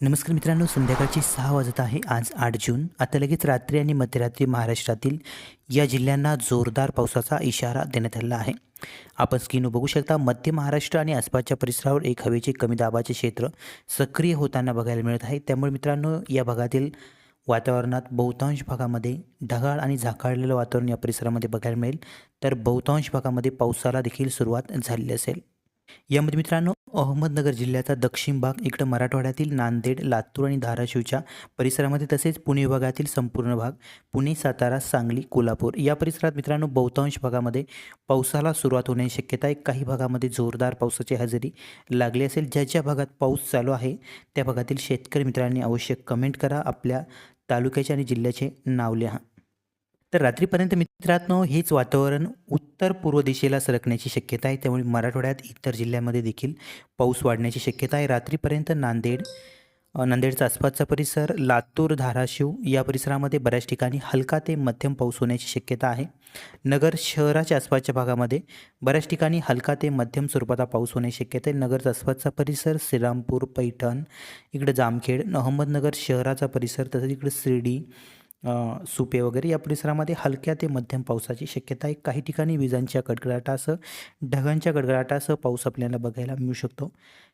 नमस्कार मित्रांनो संध्याकाळची सहा वाजत आहे. आज आठ जून. आता लगेच रात्री आणि मध्यरात्री महाराष्ट्रातील या जिल्ह्यांना जोरदार पावसाचा इशारा देण्यात आलेला आहे. आपण स्क्रीनवर बघू शकता मध्य महाराष्ट्र आणि आसपासच्या परिसरावर एक हवेचे कमी दाबाचे क्षेत्र सक्रिय होताना बघायला मिळत आहे. त्यामुळे मित्रांनो या भागातील वातावरणात बहुतांश भागामध्ये ढगाळ आणि झाकाळलेलं वातावरण या परिसरामध्ये बघायला मिळेल. तर बहुतांश भागामध्ये पावसाला देखील सुरुवात झालेली असेल. यामध्ये मित्रांनो अहमदनगर जिल्ह्याचा दक्षिण भाग इकडं मराठवाड्यातील नांदेड लातूर आणि धाराशिवच्या परिसरामध्ये तसेच पुणे विभागातील संपूर्ण भाग पुणे सातारा सांगली कोल्हापूर या परिसरात मित्रांनो बहुतांश भागामध्ये पावसाला सुरुवात होण्याची शक्यता आहे. काही भागामध्ये जोरदार पावसाची हजेरी लागली असेल. ज्या ज्या भागात पाऊस चालू आहे त्या भागातील शेतकरी मित्रांनी आवश्यक कमेंट करा. आपल्या तालुक्याचे आणि जिल्ह्याचे नाव लिहा तर रात्रीपर्यंत मित्रांनो हेच वातावरण उत्तर पूर्व दिशेला सरकण्याची शक्यता आहे. त्यामुळे मराठवाड्यात इतर जिल्ह्यामध्ये देखील पाऊस वाढण्याची शक्यता आहे. रात्रीपर्यंत नांदेड नांदेडचा आसपासचा परिसर लातूर धाराशिव या परिसरामध्ये बऱ्याच ठिकाणी हलका ते मध्यम पाऊस होण्याची शक्यता आहे. नगर शहराच्या आसपासच्या भागामध्ये बऱ्याच ठिकाणी हलका ते मध्यम स्वरूपाचा पाऊस होण्याची शक्यता आहे. नगरचा आसपासचा परिसर श्रीरामपूर पैठण इकडं जामखेड अहमदनगर शहराचा परिसर तसंच इकडं शिर्डी सुपे वगैरे या परिसरामध्ये हलक्या ते मध्यम पावसाची शक्यता आहे. काही ठिकाणी विजांच्या कडकडाटासह ढगांच्या गडगडाटासह पाऊस आपल्याला बघायला मिळू शकतो.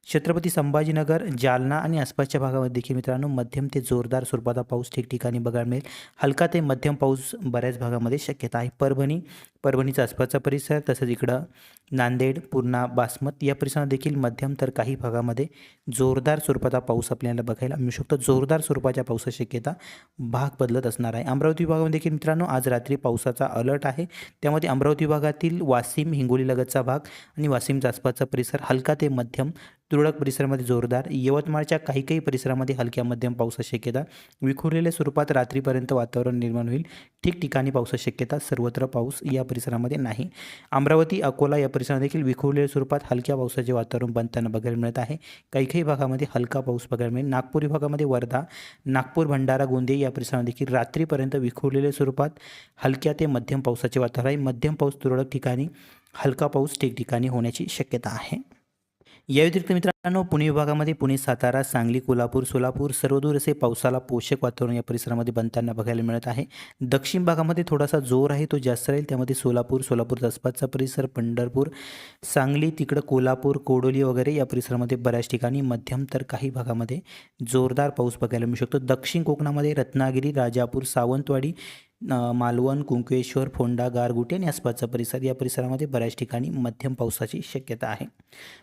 छत्रपती संभाजीनगर जालना आणि आसपासच्या भागामध्ये देखील मित्रांनो मध्यम ते जोरदार स्वरूपाचा पाऊस ठिकठिकाणी बघायला मिळेल. हलका ते मध्यम पाऊस बऱ्याच भागामध्ये शक्यता आहे. परभणी परभणीचा आसपासचा परिसर तसंच इकडं नांदेड पूर्णा बासमत या परिसरात देखील मध्यम तर काही भागामध्ये जोरदार स्वरूपाचा पाऊस आपल्याला बघायला मिळू शकतो. जोरदार स्वरूपाच्या पावसाची शक्यता भाग बदलत असणार आहे. अमरावती विभागामध्ये देखील मित्रांनो आज रात्री पावसाचा अलर्ट आहे. त्यामध्ये अमरावती विभागातील वाशिम हिंगोलीलगतचा भाग आणि वाशिमचा आसपासचा परिसर हलका ते मध्यम तुरळक परिसरामध्ये जोरदार यवतमाळच्या काही काही परिसरामध्ये हलक्या मध्यम पावसाची शक्यता विखुरलेल्या स्वरूपात रात्रीपर्यंत वातावरण निर्माण होईल. ठिकठिकाणी पावसाची शक्यता सर्वत्र पाऊस या परिसरामध्ये नाही. अमरावती अकोला या परिसरात देखील विखुरलेल्या स्वरूपात हलक्या पावसाचे वातावरण बनताना बघायला मिळत आहे. काही काही भागामध्ये हलका पाऊस बघायला मिळेल. नागपूर विभागामध्ये वर्धा नागपूर भंडारा गोंदिया या परिसरात देखील रात्रीपर्यंत विखुरलेल्या स्वरूपात हलक्या ते मध्यम पावसाचे वातावरण आहे. मध्यम पाऊस तुरळक ठिकाणी हलका पाऊस ठिकठिकाणी होण्याची शक्यता आहे. या व्यतिरिक्त मित्रांनो पुणे विभागामध्ये पुणे सातारा सांगली कोल्हापूर सोलापूर सर्वदूर असे पावसाला पोषक वातावरण या परिसरामध्ये बनताना बघायला मिळत आहे. दक्षिण भागामध्ये थोडासा जोर आहे तो जास्त राहील. त्यामध्ये सोलापूर सोलापूर आसपासचा परिसर पंढरपूर सांगली तिकडं कोल्हापूर कोडोली वगैरे या परिसरामध्ये बऱ्याच ठिकाणी मध्यम तर काही भागामध्ये जोरदार पाऊस बघायला मिळू शकतो. दक्षिण कोकणामध्ये रत्नागिरी राजापूर सावंतवाडी मालवण कुंकेश्वर फोंडा गारगुटी आणि आसपासचा परिसर या परिसरामध्ये बऱ्याच ठिकाणी मध्यम पावसाची शक्यता आहे.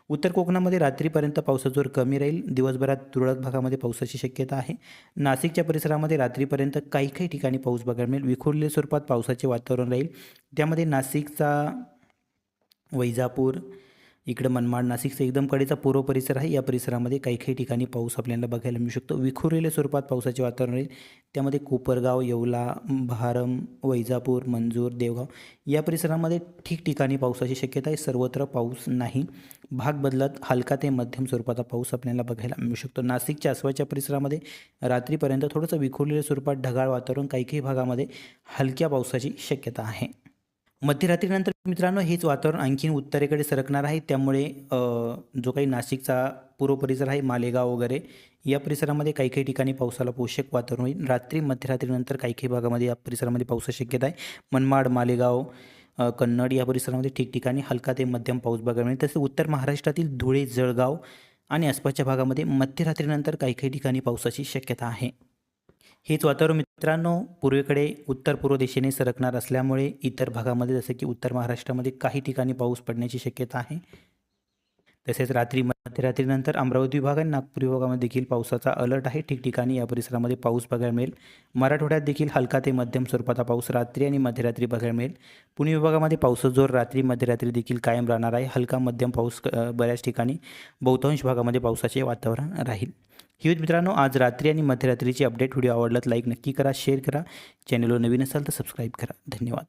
उत्तर कोकणामध्ये रात्रीपर्यंत पावसाचा जोर कमी राहील. दिवसभरात तुरळक भागामध्ये पावसाची शक्यता आहे. नाशिकच्या परिसरामध्ये रात्रीपर्यंत काही काही ठिकाणी पाऊस बघायला मिळेल. विखुरलेल्या स्वरूपात पावसाचे वातावरण राहील. त्यामध्ये नाशिकचा वैजापूर इकडं मनमाड नाशिकचा एकदम कडेचा पूर्व परिसर आहे. या परिसरामध्ये काही काही ठिकाणी पाऊस आपल्याला बघायला मिळू शकतो. विखुरलेल्या स्वरूपात पावसाचे वातावरण राहील त्यामध्ये कोपरगाव येवला भारम वैजापूर मंजूर देवगाव या परिसरामध्ये ठिकठिकाणी पावसाची शक्यता आहे. सर्वत्र पाऊस नाही. भाग बदलत हलका ते मध्यम स्वरूपाचा पाऊस आपल्याला बघायला मिळू शकतो. नाशिकच्या आसपासच्या परिसरामध्ये रात्रीपर्यंत थोडंसं विखुरलेल्या स्वरूपात ढगाळ वातावरण काही काही भागामध्ये हलक्या पावसाची शक्यता आहे. मध्यरात्रीनंतर मित्रांनो हेच वातावरण आणखीन उत्तरेकडे सरकणार आहे. त्यामुळे जो काही नाशिकचा पूर्व परिसर आहे मालेगाव वगैरे या परिसरामध्ये काही काही ठिकाणी पावसाला पोषक वातावरण होईल. रात्री मध्यरात्रीनंतर काही काही भागामध्ये या परिसरामध्ये पावसाची शक्यता आहे. मनमाड मालेगाव कन्नड या परिसरामध्ये ठिकठिकाणी हलका ते मध्यम पाऊस बघायला मिळेल. तसेच उत्तर महाराष्ट्रातील धुळे जळगाव आणि आसपासच्या भागामध्ये मध्यरात्रीनंतर काही काही ठिकाणी पावसाची शक्यता आहे. हेच वातावरण मित्रांनो पूर्वेकडे उत्तर पूर्व दिशेने सरकणार असल्यामुळे इतर भागामध्ये जसं की उत्तर महाराष्ट्रामध्ये काही ठिकाणी पाऊस पडण्याची शक्यता आहे. तसेच रात्री मध्यरात्रीनंतर अमरावती विभाग आणि नागपूर विभागामध्ये देखील पावसाचा अलर्ट आहे. ठिकठिकाणी या परिसरामध्ये पाऊस बघायला मिळेल. मराठवाड्यात देखील हलका ते मध्यम स्वरूपाचा पाऊस रात्री आणि मध्यरात्री बघायला मिळेल. पुणे विभागामध्ये पावसाचा जोर रात्री मध्यरात्री देखील कायम राहणार आहे. हलका मध्यम पाऊस बऱ्याच ठिकाणी बहुतांश भागामध्ये पावसाचे वातावरण राहील. ही मित्रांनो आज रात्री आणि मध्यरात्रीची अपडेट. व्हिडिओ आवडलात लाईक नक्की करा शेअर करा. चॅनलवर नवीन असाल तर सबस्क्राईब करा. धन्यवाद.